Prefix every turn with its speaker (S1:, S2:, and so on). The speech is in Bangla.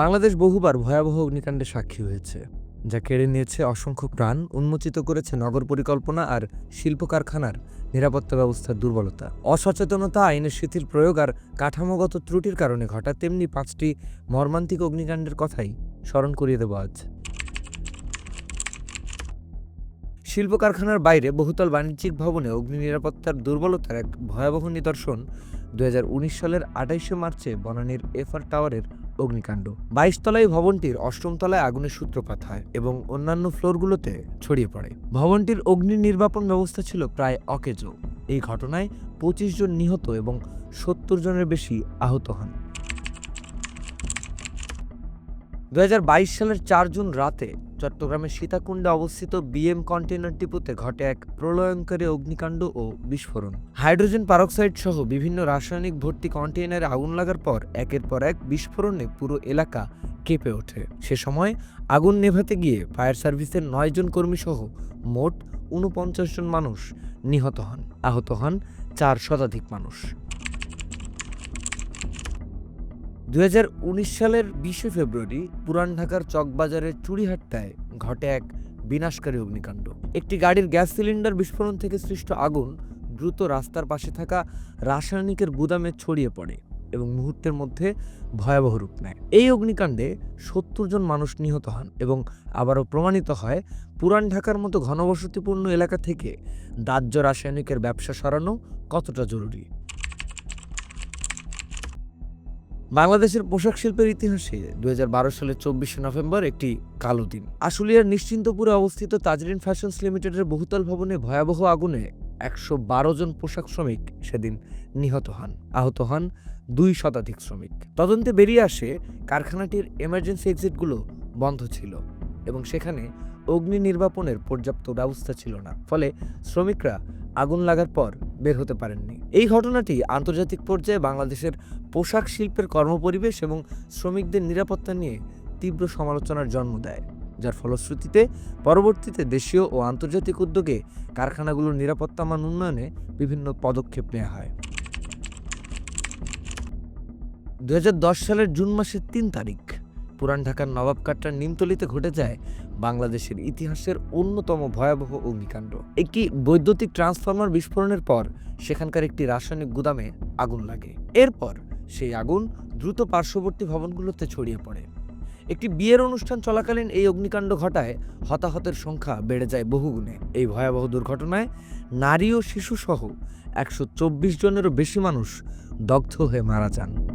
S1: বাংলাদেশ বহুবার ভয়াবহ অগ্নিকাণ্ডে সাক্ষী হয়েছে, যা কেড়ে নিয়েছে অসংখ্য প্রাণ, উন্মোচিত করেছে নগর পরিকল্পনা আর শিল্প কারখানার নিরাপত্তা ব্যবস্থার দুর্বলতা। অসচেতনতা, আইনের শিথিল প্রয়োগ আর কাঠামোগত ত্রুটির কারণে ঘটা তেমনি পাঁচটি মর্মান্তিক অগ্নিকাণ্ডের কথাই স্মরণ করিয়ে দেব আজ। শিল্প কারখানার বাইরে বহুতল বাণিজ্যিক ভবনে অগ্নি নিরাপত্তার দুর্বলতার এক ভয়াবহ নিদর্শন দু হাজার উনিশ সালের আঠাইশে মার্চে বনানীর এফআর টাওয়ারের অগ্নিকাণ্ড। বাইশ তলায় ভবনটির অষ্টম তলায় আগুনের সূত্রপাত হয় এবং অন্যান্য ফ্লোরগুলোতে ছড়িয়ে পড়ে। ভবনটির অগ্নি নির্বাপন ব্যবস্থা ছিল প্রায় অকেজো। এই ঘটনায় পঁচিশ জন নিহত এবং সত্তর জনের বেশি আহত হন। দু হাজার বাইশ সালের চার জুন রাতে চট্টগ্রামের সীতাকুণ্ডে অবস্থিত বিএম কন্টেনার ডিপোতে ঘটে এক প্রলয়ঙ্করী অগ্নিকাণ্ড ও বিস্ফোরণ। হাইড্রোজেন পারক্সাইড সহ বিভিন্ন রাসায়নিক ভর্তি কন্টেইনারে আগুন লাগার পর একের পর এক বিস্ফোরণে পুরো এলাকা কেঁপে ওঠে। সে সময় আগুন নেভাতে গিয়ে ফায়ার সার্ভিসের নয় জন কর্মী সহ মোট উনপঞ্চাশ জন মানুষ নিহত হন। আহত হন চার শতাধিক মানুষ। দুই হাজার উনিশ সালের বিশে ফেব্রুয়ারি পুরান ঢাকার চকবাজারের চুড়িহাট্টায় ঘটে এক বিনাশকারী অগ্নিকাণ্ড। একটি গাড়ির গ্যাস সিলিন্ডার বিস্ফোরণ থেকে সৃষ্ট আগুন দ্রুত রাস্তার পাশে থাকা রাসায়নিকের গুদামে ছড়িয়ে পড়ে এবং মুহূর্তের মধ্যে ভয়াবহ রূপ নেয়। এই অগ্নিকাণ্ডে সত্তর জন মানুষ নিহত হন এবং আবারও প্রমাণিত হয় পুরান ঢাকার মতো ঘনবসতিপূর্ণ এলাকা থেকে দাহ্য রাসায়নিকের ব্যবসা সরানো কতটা জরুরি। বাংলাদেশের পোশাক শিল্পের ইতিহাসে দু হাজার বারো সালের চব্বিশে নভেম্বর একটি কালো দিন। আশুলিয়ার নিশ্চিন্তপুরে অবস্থিত তাজরিন ফ্যাশনস লিমিটেডের বহুতল ভবনে ভয়াবহ আগুনে একশো বারো জন পোশাক শ্রমিক সেদিন নিহত হন। আহত হন দুই শতাধিক শ্রমিক। তদন্তে বেরিয়ে আসে কারখানাটির এমার্জেন্সি এক্সিটগুলো বন্ধ ছিল এবং সেখানে অগ্নি নির্বাপনের পর্যাপ্ত ব্যবস্থা ছিল না। ফলে শ্রমিকরা আগুন লাগার পর বের হতে পারেননি। এই ঘটনাটি আন্তর্জাতিক পর্যায়ে বাংলাদেশের পোশাক শিল্পের কর্মপরিবেশ এবং শ্রমিকদের নিরাপত্তা নিয়ে তীব্র সমালোচনার জন্ম দেয়, যার ফলশ্রুতিতে পরবর্তীতে দেশীয় ও আন্তর্জাতিক উদ্যোগে কারখানাগুলোর নিরাপত্তা মান উন্নয়নে বিভিন্ন পদক্ষেপ নেওয়া হয়। দু হাজার দশ সালের জুন মাসের তিন তারিখ পুরান ঢাকার নবাবকাট্টার নিমতলিতে ঘটে যায় বাংলাদেশের ইতিহাসের অন্যতম ভয়াবহ অগ্নিকাণ্ড। একটি বৈদ্যুতিক ট্রান্সফরমার বিস্ফোরণের পর সেখানকার একটি রাসায়নিক গুদামে আগুন লাগে। এরপর সেই আগুন দ্রুত পার্শ্ববর্তী ভবনগুলোতে ছড়িয়ে পড়ে। একটি বিয়ের অনুষ্ঠান চলাকালীন এই অগ্নিকাণ্ড ঘটায় হতাহতের সংখ্যা বেড়ে যায় বহুগুণে। এই ভয়াবহ দুর্ঘটনায় নারী ও শিশুসহ একশো চব্বিশ জনেরও বেশি মানুষ দগ্ধ হয়ে মারা যান।